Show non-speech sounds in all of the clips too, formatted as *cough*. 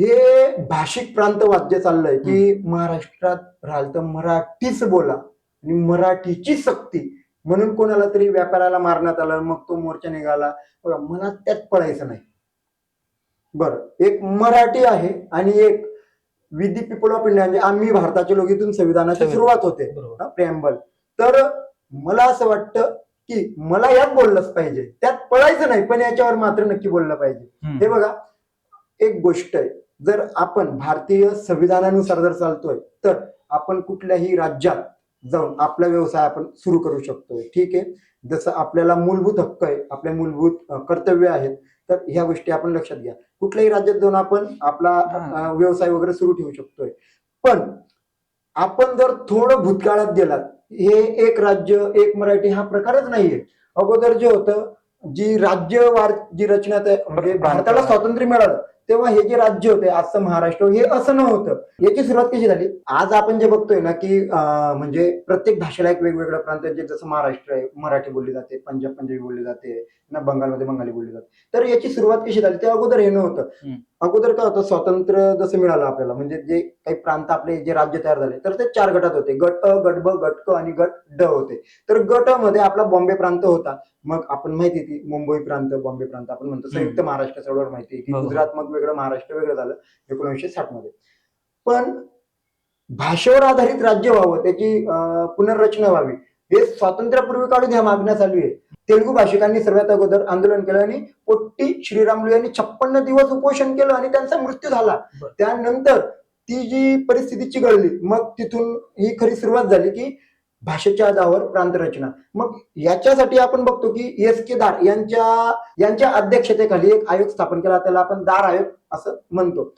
हे भाषिक प्रांतवाद जे चाललंय की महाराष्ट्रात राहाल तर मराठीच बोला आणि मराठीची सक्ती. म्हणून कोणाला तरी व्यापाराला मारण्यात आलं मग तो मोर्चा निघाला. बघा मला त्यात पडायचं नाही. बरं एक मराठी आहे आणि एक विधी पीपल ऑफ इंडिया म्हणजे आम्ही भारताचे लोक इथून संविधानाची संविधान. सुरुवात होते. प्रेम्बल तर मला असं वाटतं की मला यात बोललंच पाहिजे. त्यात पळायचं नाही पण याच्यावर मात्र नक्की बोललं पाहिजे. हे बघा एक गोष्ट आहे. जर आपण भारतीय संविधानानुसार जर चालतोय तर आपण कुठल्याही राज्यात जाऊन आपला व्यवसाय आपण सुरू करू शकतोय. ठीक आहे? जसं आपल्याला मूलभूत हक्क आहे आपले मूलभूत कर्तव्य आहेत तर ह्या गोष्टी आपण लक्षात घ्या. कुठल्याही राज्यात जाऊन आपण आपला व्यवसाय वगैरे सुरू ठेवू शकतोय. पण आपण जर थोडं भूतकाळात गेलात हे एक राज्य एक मराठी हा प्रकारच नाहीये. अगोदर जे होतं जी राज्यवार जी रचना म्हणजे भारताला स्वातंत्र्य मिळालं तेव्हा हे जे राज्य होते आजचं महाराष्ट्र हे असं नव्हतं. याची सुरुवात कशी झाली? आज आपण जे बघतोय ना की म्हणजे प्रत्येक भाषेला एक वेगवेगळं प्रांत आहे, जे जसं महाराष्ट्र आहे मराठी बोलली जाते पंजाब पंजाबी बोलली जाते ना बंगालमध्ये बंगाली बोलली जाते. तर याची सुरुवात कशी झाली? ते अगोदर हे नव्हतं. अगोदर काय होतं? स्वातंत्र्य जसं मिळालं आपल्याला म्हणजे जे काही प्रांत आपले जे राज्य तयार झाले तर ते चार गटात होते. गट अ गट ब गट क आणि गट ड होते. तर गटमध्ये आपला बॉम्बे प्रांत होता. मग आपण माहिती ती मुंबई प्रांत बॉम्बे प्रांत आपण म्हणतो संयुक्त महाराष्ट्र सर्वांवर माहिती आहे की. गुजरात मग वेगळं महाराष्ट्र वेगळं झालं एकोणीसशे साठमध्ये पण भाषेवर आधारित राज्य व्हावं त्याची पुनर्रचना व्हावी हे स्वातंत्र्यापूर्वी काढून ह्या मागण्या चालू आहे तेलुगू भाषिकांनी सर्वात अगोदर आंदोलन केलं आणि पोट्टी श्रीरामलू यांनी छप्पन्न दिवस उपोषण केलं आणि त्यांचा मृत्यू झाला. त्यानंतर ती जी परिस्थिती चिघळली मग तिथून ही खरी सुरुवात झाली की भाषेच्या आधारावर प्रांतरचना. मग याच्यासाठी आपण बघतो की एस के दार यांच्या यांच्या अध्यक्षतेखाली एक आयोग स्थापन केला. त्याला आपण दार आयोग असं म्हणतो.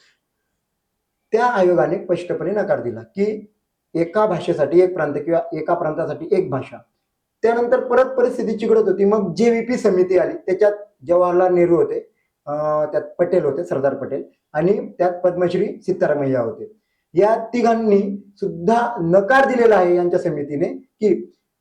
त्या आयोगाने स्पष्टपणे नकार दिला की एका भाषेसाठी एक प्रांत किंवा एका प्रांतासाठी एक भाषा. त्यानंतर परत परिस्थिती चिघडत होती. मग जेव्हीपी समिती आली. त्याच्यात जवाहरलाल नेहरू होते. त्यात पटेल होते सरदार पटेल. आणि त्यात पद्मश्री सीतारामय्या होते. या तिघांनी सुद्धा नकार दिलेला आहे यांच्या समितीने की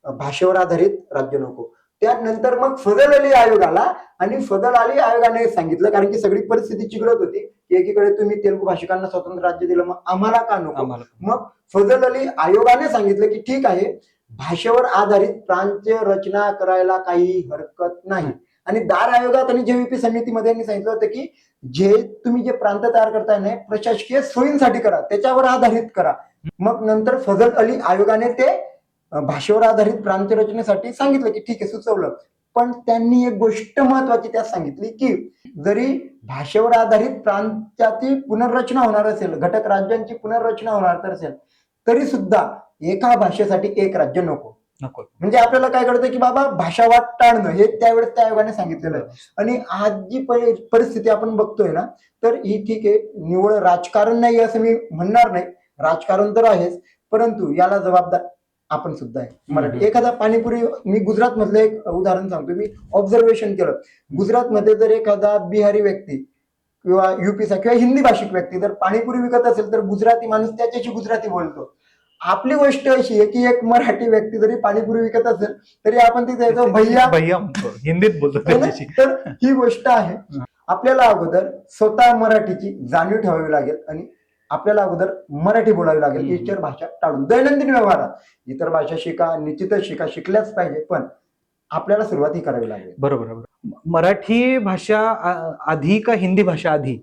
भाषेवर आधारित राज्य नको. त्यानंतर मग फजल अली आयोग आला आणि फजल अली आयोगाने सांगितलं कारण की सगळी परिस्थिती चिघळत होती की एकीकडे तुम्ही तेलुगू भाषिकांना स्वतंत्र राज्य दिलं मग आम्हाला का नको? आम्हाला मग फजल अली आयोगाने सांगितलं की ठीक आहे भाषेवर आधारित प्रांत्य रचना करायला काही हरकत नाही. आणि दार आयोगात आणि जेव्हीपी समितीमध्ये यांनी सांगितलं होतं की जे तुम्ही जे प्रांत तयार करताय ना प्रशासकीय सोयींसाठी करा त्याच्यावर आधारित करा. मग नंतर फजल अली आयोगाने ते भाषेवर आधारित प्रांत रचनेसाठी सांगितलं की ठीक आहे सुचवलं. पण त्यांनी एक गोष्ट महत्वाची त्यात सांगितली की जरी भाषेवर आधारित प्रांताची पुनर्रचना होणार असेल घटक राज्यांची पुनर्रचना होणार तर असेल तरी सुद्धा एका भाषेसाठी एक राज्य नको. नको. म्हणजे आपल्याला काय कळतं की बाबा भाषा वाट टाळणं हे त्यावेळेस त्या आयोगाने सांगितलेलं आहे. आणि आज जी परि- परिस्थिती आपण बघतोय ना तर ही ठीक आहे निवळ राजकारण नाही असं मी म्हणणार नाही. राजकारण तर आहेच परंतु याला जबाबदार आपण सुद्धा आहे. मराठी. एखादा पाणीपुरी मी गुजरात मधलं एक उदाहरण सांगतो. मी ऑब्झर्वेशन केलं. गुजरातमध्ये जर एखादा बिहारी व्यक्ती किंवा युपीचा किंवा हिंदी भाषिक व्यक्ती जर पाणीपुरी विकत असेल तर गुजराती माणूस त्याच्याशी गुजराती बोलतो. आपली गोष्ट अशी आहे की एक मराठी व्यक्ती जरी पाणीपुरी विकत असेल तरी आपण तिथे येतो *laughs* भैया. भैया हिंदीत बोलतो है तर ही गोष्ट आहे. आपल्याला अगोदर स्वतः मराठीची जाणीव ठेवावी लागेल आणि आपल्याला अगोदर मराठी बोलावी लागेल. इतर भाषा टाळून. दैनंदिन व्यवहारात इतर भाषा शिका निश्चितच शिका शिकल्याच पाहिजे पण आपल्याला सुरुवात ही करावी लागेल. बरोबर बरोबर. मराठी भाषा आधी का हिंदी भाषा आधी.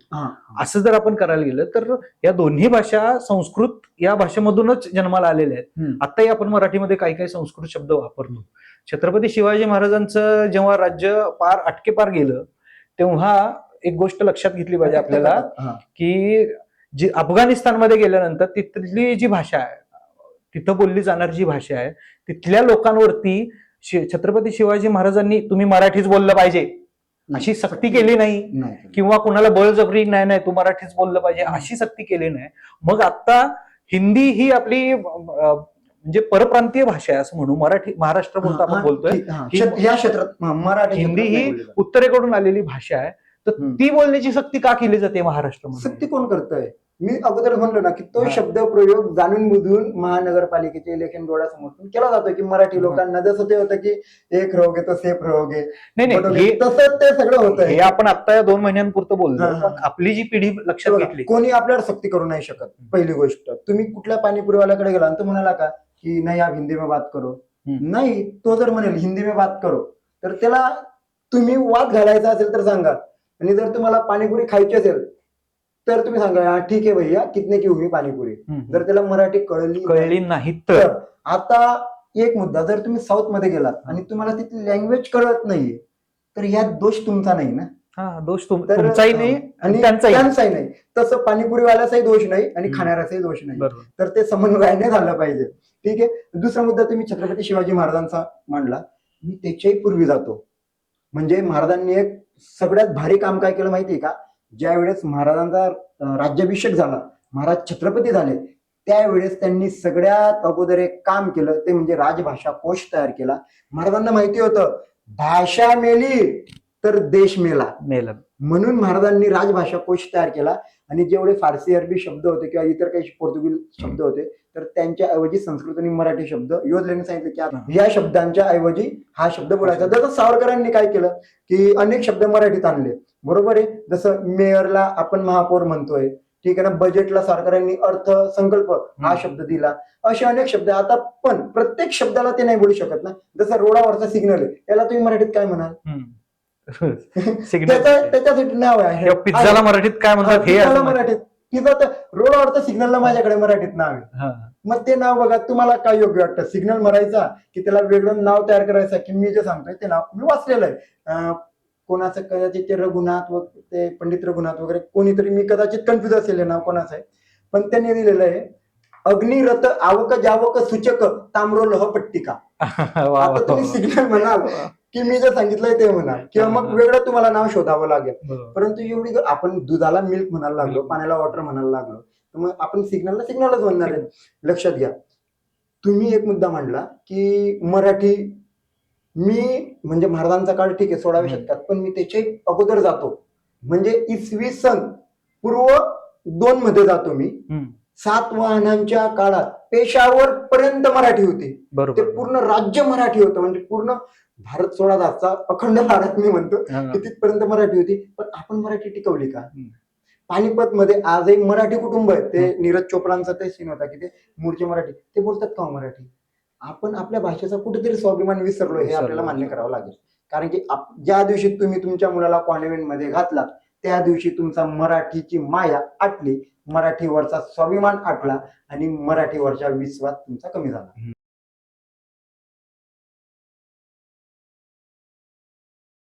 असं जर आपण करायला गेलं तर या दोन्ही भाषा संस्कृत या भाषेमधूनच जन्माला आलेल्या आहेत. आताही आपण मराठीमध्ये काही काही संस्कृत शब्द वापरतो छत्रपती शिवाजी महाराजांचं जेव्हा राज्य पार अटके पार गेलं तेव्हा एक गोष्ट लक्षात घेतली पाहिजे आपल्याला. *laughs* की जी अफगाणिस्तानमध्ये गेल्यानंतर तिथली जी भाषा आहे तिथं बोलली जाणारी जी भाषा आहे तिथल्या लोकांवरती छत्रपती शिवाजी महाराजांनी तुम्ही मराठीच बोललं पाहिजे. अशी सक्ती केली नाही. किंवा कुणाला बळजबरी नाही नाही तू मराठीच बोललं पाहिजे अशी सक्ती केली नाही. मग आता हिंदी ही आपली म्हणजे परप्रांतीय भाषा आहे असं म्हणू. मराठी महाराष्ट्र बोलतो आपण बोलतोय. या क्षेत्रात मराठी हिंदी ही. उत्तरेकडून आलेली भाषा आहे. तर. ती बोलण्याची सक्ती का केली जाते महाराष्ट्रामध्ये सक्ती कोण करतंय? मी अगोदर म्हणलो ना की तो. शब्द प्रयोग जाणून बुजून महानगरपालिकेचे इलेक्शन डोळ्यासमोर केला जातो की मराठी. लोकांना जसं ते होतं की एक रहोगे तो सेफ रहोगे नाही नाही बरोबर. हे तसं ते सगळं होतं हे आपण आता या दोन महिन्यांपुरतं बोललो आपली जी पिढी लक्षात घेतली कोणी आपल्यावर सक्ती करू नाही शकत पहिली गोष्ट तुम्ही कुठल्या पाणीपुरीवाल्याकडे गेला आणि तो म्हणाला का की नाही आप हिंदी में बात करो. नाही तो जर म्हणेल हिंदी में बात करो तर त्याला तुम्ही वाद घालायचा असेल तर सांगा आणि जर तुम्हाला पाणीपुरी खायची असेल तर तुम्ही सांगा "हा, ठीक आहे भैया कितने की हुई पाणीपुरी. जर त्याला मराठी कळली कळली नाही तर. आता एक मुद्दा जर तुम्ही साऊथमध्ये गेलात आणि तुम्हाला तिथली लँग्वेज कळत नाहीये तर यात दोष तुमचा नाही ना? हा दोष तुमचाही नाही आणि त्यांचाही नाही. तसं पाणीपुरीवाल्याचाही दोष नाही आणि. खाणाऱ्याचाही दोष नाही. तर ते समन्वयाने झालं पाहिजे. ठीक आहे? दुसरा मुद्दा तुम्ही छत्रपती शिवाजी महाराजांचा मांडला. मी त्याच्याही पूर्वी जातो. म्हणजे महाराजांनी एक सगळ्यात भारी काम काय केलं माहितीये का? ज्या वेळेस महाराजांचा राज्याभिषेक झाला महाराज छत्रपती झाले त्यावेळेस त्यांनी सगळ्यात अगोदर एक काम केलं ते म्हणजे राजभाषा कोश तयार केला. महाराजांना माहिती होतं भाषा मेली तर देश मेला. मेलन म्हणून महाराजांनी राजभाषा कोश तयार केला. आणि जेवढे फारसी अरबी शब्द होते किंवा इतर काही पोर्तुगीज शब्द होते तर त्यांच्या ऐवजी संस्कृत आणि मराठी शब्द योजलेने सांगितलं की या शब्दांच्या ऐवजी हा शब्द बोलायचा. जसं सावरकरांनी काय केलं की अनेक शब्द मराठीत आणले. बरोबर आहे? जसं मेयरला आपण महापौर म्हणतोय ठीक आहे ना? बजेटला सावरकरांनी अर्थ संकल्प हा शब्द दिला. असे अनेक शब्द आता पण प्रत्येक शब्दाला ते नाही बोलू शकत ना. जसं रोडावरचा सिग्नल आहे याला तुम्ही मराठीत काय म्हणाल? सिग्नल *laughs* त्याच्यासाठी नाव आहे. पिझ्झाला मराठीत काय म्हणतात हे. मराठीत. पिझ्झा तर रोडावरचं सिग्नलला माझ्याकडे मराठीत नाव आहे. हा. मग ते नाव बघा तुम्हाला काय योग्य वाटतं? सिग्नल मारायचा की त्याला वेगळं नाव तयार करायचं की मी जे सांगतोय ते नाव मी वाचलेलं आहे. कोणाचं कदाचित ते रघुनाथ व ते पंडित रघुनाथ वगैरे कोणीतरी मी कदाचित कन्फ्युज असेल नाव कोणाचं आहे पण त्यांनी दिलेलं आहे अग्निरथ आवक जावक सूचक ताम्रो लोह पट्टिका *laughs* आता तुम्ही. सिग्नल म्हणाल की मी जे सांगितलंय ते म्हणाल किंवा मग. वेगळं तुम्हाला नाव शोधावं लागेल. परंतु एवढी आपण दुधाला मिल्क म्हणायला लागलो. पाण्याला वॉटर म्हणायला लागलो तर मग आपण सिग्नलला सिग्नलच म्हणणार आहे लक्षात घ्या तुम्ही एक मुद्दा मांडला की मराठी मी म्हणजे महाराजांचा काळ ठीक आहे सोळाव्या. शतकात पण मी त्याच्या अगोदर जातो. म्हणजे इसवी सन पूर्व दोन मध्ये जातो मी. सात वाहनांच्या काळात पेशावर पर्यंत मराठी होती. ते पूर्ण राज्य मराठी होतं. म्हणजे पूर्ण भारत सोळा दासचा अखंड भारत मी म्हणतो. की तिथपर्यंत मराठी होती. पण आपण मराठी टिकवली का. पानिपत मध्ये आजही मराठी कुटुंब आहे. ते नीरज चोपडांचा ते सीन होता की ते मूळचे मराठी. ते बोलतात का हो मराठी? आपण आपल्या भाषेचा कुठेतरी स्वाभिमान विसरलो हे. आपल्याला मान्य करावं लागेल कारण की आप- ज्या दिवशी तुम्ही तुमच्या मुलाला कॉन्व्हेंटमध्ये घातला त्या दिवशी तुमचा मराठीची माया आटली मराठीवरचा स्वाभिमान आटला आणि मराठीवरचा विश्वास तुमचा कमी झाला